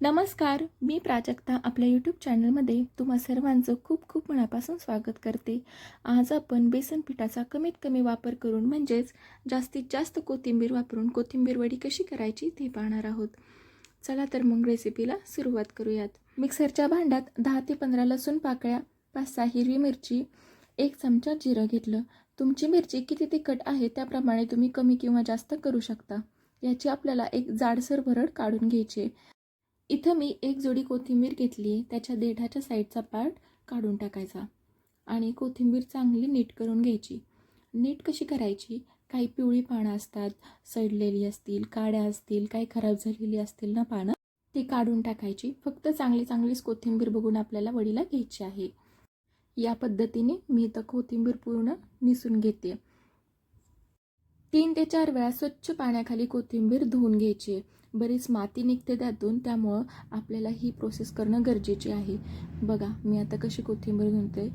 नमस्कार मी प्राजक्ता आपल्या यूट्यूब चॅनलमध्ये तुम्हा सर्वांचं खूप खूप मनापासून स्वागत करते. आज आपण बेसन पिठाचा कमीत कमी वापर करून म्हणजेच जास्तीत जास्त कोथिंबीर वापरून कोथिंबीर वडी कशी करायची ते पाहणार आहोत. चला तर मग रेसिपीला सुरुवात करूयात. मिक्सरच्या भांड्यात दहा ते पंधरा लसूण पाकळ्या पाच सहा हिरवी मिरची एक चमचा जिरं घेतलं. तुमची मिरची किती तिखट आहे त्याप्रमाणे तुम्ही कमी किंवा जास्त करू शकता. याची आपल्याला एक जाडसर भरड काढून घ्यायची आहे. इथं मी एक जोडी कोथिंबीर घेतली आहे. त्याच्या देठाच्या साईडचा पार्ट काढून टाकायचा आणि कोथिंबीर चांगली नीट करून घ्यायची. नीट कशी करायची? काही पिवळी पानं असतात सडलेली असतील काड्या असतील काही खराब झालेली असतील ना पानं ती काढून टाकायची. फक्त चांगली चांगलीच कोथिंबीर बघून आपल्याला वडीला घ्यायची आहे. या पद्धतीने मी इथं कोथिंबीर पूर्ण निसून घेते. तीन ते चार वेळा स्वच्छ पाण्याखाली कोथिंबीर धुवून घ्यायची. आहे बरीच माती निघते त्यातून त्यामुळं आपल्याला ही प्रोसेस करणं गरजेचे आहे. बघा मी आता कशी कोथिंबीर धुवते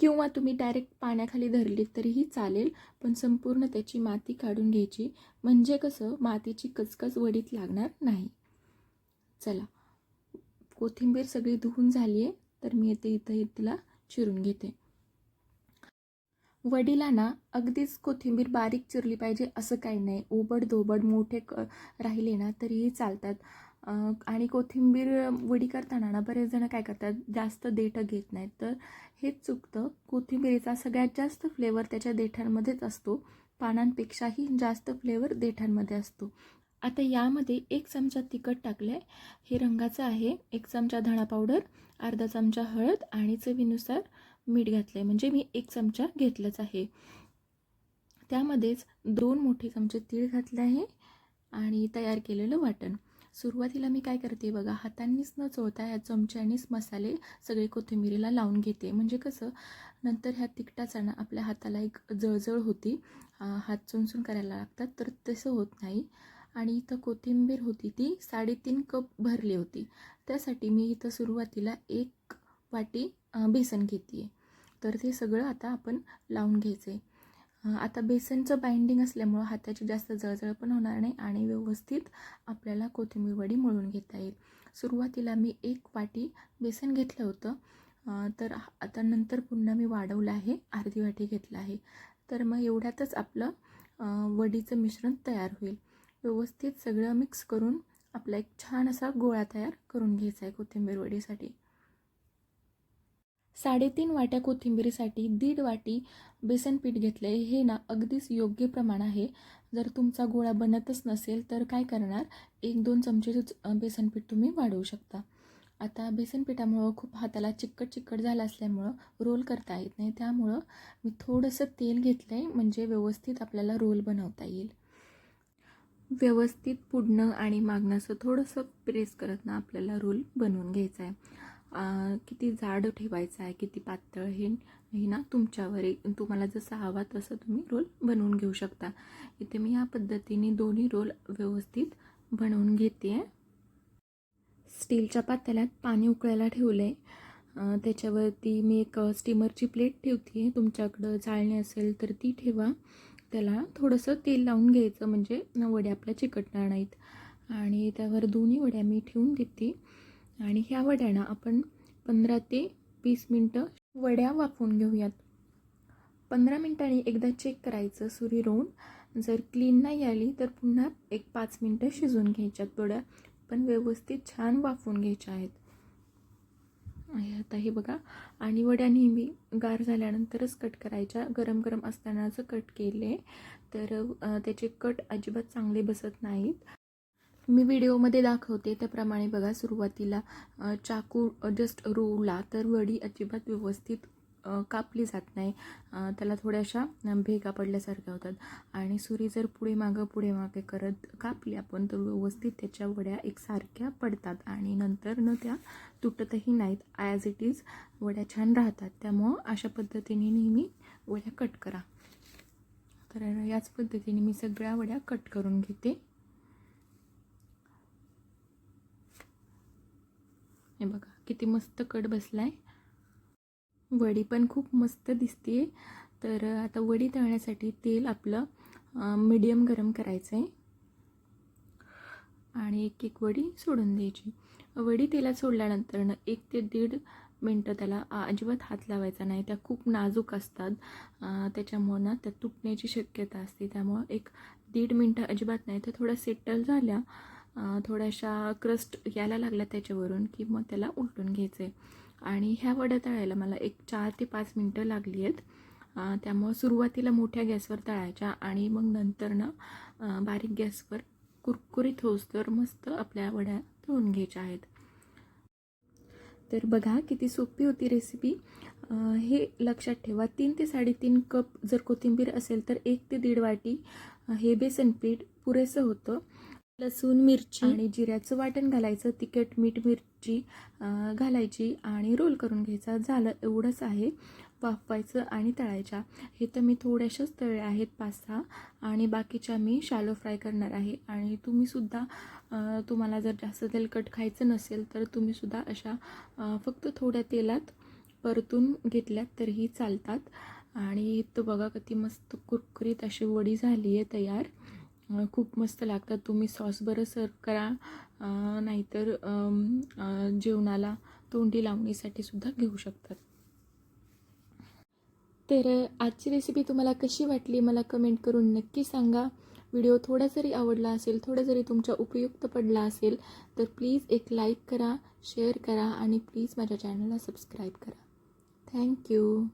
किंवा तुम्ही डायरेक्ट पाण्याखाली धरलीत तरीही चालेल पण संपूर्ण त्याची माती काढून घ्यायची. म्हणजे कसं मातीची कचकच वडीत लागणार नाही. चला कोथिंबीर सगळी धुवून झाली आहे तर मी येते इथं तिला चिरून घेते. वडिलांना अगदीच कोथिंबीर बारीक चिरली पाहिजे असं काही नाही. ओबड धोबड मोठे क राहिले ना तरीही चालतात. आणि कोथिंबीर वडी करताना ना बरेच जण काय करतात जास्त देठं घेत नाहीत. तर हेच चुकतं. कोथिंबीरीचा सगळ्यात जास्त फ्लेवर त्याच्या देठांमध्येच असतो. पानांपेक्षाही जास्त फ्लेवर देठांमध्ये असतो. आता यामध्ये एक चमचा तिखट टाकलं आहे हे रंगाचं आहे. एक चमचा धणा पावडर अर्धा चमचा हळद आणि चवीनुसार मीठ घातलं आहे म्हणजे मी एक चमचा घेतलंच आहे. त्यामध्येच दोन मोठे चमचे तीळ घातले आहे आणि तयार केलेलं वाटण. सुरुवातीला मी काय करते बघा हातांनीच न चोळता ह्या चमच्यानीच मसाले सगळे कोथिंबीरीला लावून घेते. म्हणजे कसं नंतर ह्या तिखटाचा ना आपल्या हाताला एक जळजळ होती. हात चुनचुन करायला लागतात तर तसं होत नाही. आणि इथं कोथिंबीर होती ती साडेतीन कप भरली होती. त्यासाठी मी इथं सुरुवातीला एक वाटी बेसन घेते आहे तर ते सगळं आता आपण लावून घ्यायचं. आहे आता बेसनचं बाइंडिंग असल्यामुळं हाताची जास्त जळजळ पण होणार नाही आणि व्यवस्थित आपल्याला कोथिंबीर वडी मळून घेता येईल. सुरुवातीला मी एक वाटी बेसन घेतलं होतं. तर आता नंतर पुन्हा मी वाढवलं आहे अर्धी वाटी घेतलं आहे. तर मग एवढ्यातच आपलं वडीचं मिश्रण तयार होईल. व्यवस्थित सगळं मिक्स करून आपला एक छान असा गोळा तयार करून घ्यायचा आहे कोथिंबीर वडीसाठी. साडेतीन वाट्या कोथिंबीरीसाठी दीड वाटी बेसन पीठ घेतलं आहे हे ना अगदीच योग्य प्रमाण आहे. जर तुमचा गोळा बनतच नसेल तर काय करणार? एक दोन चमचे बेसन पीठ तुम्ही वाढवू शकता. आता बेसन पिठामुळं खूप हाताला चिकट चिकट झालं असल्यामुळं रोल करता येत नाही. त्यामुळं मी थोडंसं तेल घेतलं आहे म्हणजे व्यवस्थित आपल्याला रोल बनवता येईल. व्यवस्थित पुढणं आणि मागणं असं थोडंसं प्रेस करत ना आपल्याला रोल बनवून घ्यायचा आहे किती जाड ठेवायचं आहे किती पातळ हे हे ना तुमच्यावर तुम्हाला जसं हवा तसं तुम्ही रोल बनवून घेऊ शकता. इथे मी या पद्धतीने दोन्ही रोल व्यवस्थित बनवून घेते. आहे स्टीलच्या पातेल्यात पाणी उकळायला ठेवलं आहे त्याच्यावरती मी एक स्टीमरची प्लेट ठेवते आहे तुमच्याकडं चाळणी असेल तर ती ठेवा. त्याला थोडंसं तेल लावून घ्यायचं म्हणजे वड्या आपल्या चिकटणार नाहीत. आणि त्यावर दोन्ही वड्या मी ठेवून देते. आणि ह्या वड्यांना आपण पंधरा ते वीस मिनटं वड्या वाफवून घेऊयात. पंधरा मिनटांनी एकदा चेक करायचं सुरी रोवून. जर क्लीन नाही आली तर पुन्हा एक पाच मिनटं शिजवून घ्यायच्यात वड्या. पण व्यवस्थित छान वाफवून घ्यायच्या आहेत. आता हे बघा आणि वड्या नेहमी गार झाल्यानंतरच कट करायच्या. गरम गरम असताना जर कट केले तर त्याचे कट अजिबात चांगले बसत नाहीत. मी व्हिडिओमध्ये दाखवते त्याप्रमाणे बघा सुरुवातीला चाकू जस्ट रोवला तर वडी अजिबात व्यवस्थित कापली जात नाही. त्याला थोड्याशा भेगा पडल्यासारख्या होतात. आणि सुरी जर पुढे मागं पुढे मागे करत कापली आपण तर व्यवस्थित त्याच्या वड्या एकसारख्या पडतात. आणि नंतर न त्या तुटतही नाहीत. ॲज इट इज वड्या छान राहतात. त्यामुळं अशा पद्धतीने नेहमी वड्या कट करा. तर याच पद्धतीने मी सगळ्या वड्या कट करून घेते. हे बघा किती मस्त कट बसलाय. वडी पण खूप मस्त दिसते तर आता वडी तळण्यासाठी तेल आपलं मीडियम गरम करायचं आहे आणि एक एक वडी सोडून द्यायची. वडी तेलात सोडल्यानंतर एक ते दीड मिनटं त्याला अजिबात हात लावायचा नाही. त्या खूप नाजूक असतात. त्याच्यामुळं ना त्या तुटण्याची शक्यता असते. त्यामुळं एक दीड मिनटं अजिबात नाही. तर थोड्या सेटल झाल्या थोड्याशा क्रस्ट यायला लागल्या त्याच्यावरून की मग त्याला उलटून घ्यायचं आहे आणि ह्या वड्या तळायला मला एक चार ते पाच मिनटं लागली आहेत त्यामुळं सुरुवातीला मोठ्या गॅसवर तळायच्या आणि मग नंतर ना बारीक गॅसवर कुरकुरीत होस तर मस्त आपल्या वड्या तळून घ्यायच्या आहेत. तर बघा किती सोपी होती रेसिपी. हे लक्षात ठेवा तीन ते साडेतीन कप जर कोथिंबीर असेल तर एक ते दीड वाटी हे बेसन पीठ पुरेसं होतं. लसूण मिरची आणि जिऱ्याचं वाटण घालायचं तिखट मीठ मिरची घालायची आणि रोल करून घ्यायचा. झालं एवढंच आहे. वाफवायचं आणि तळायच्या. हे तर मी थोड्याशाच तळल्या आहेत पाच सहा आणि बाकीच्या मी शालो फ्राय करणार आहे. आणि तुम्हीसुद्धा तुम्हाला जर जास्त तेलकट खायचं नसेल तर तुम्हीसुद्धा अशा फक्त थोड्या तेलात परतून घेतल्यात तरीही चालतात. आणि तो बघा किती मस्त कुरकुरीत अशी वडी झाली आहे तयार. खूप मस्त लागतात. तुम्ही सॉस बरं सर्व करा. नाहीतर जेवणाला तोंडी लावणीसाठी सुद्धा घेऊ शकतात. तर आजची रेसिपी तुम्हाला कशी वाटली मला कमेंट करून नक्की सांगा. व्हिडिओ थोडा जरी आवडला असेल थोडा जरी तुमच्या उपयुक्त पडला असेल तर प्लीज एक लाईक करा शेअर करा आणि प्लीज माझ्या चॅनलला सबस्क्राईब करा. थँक्यू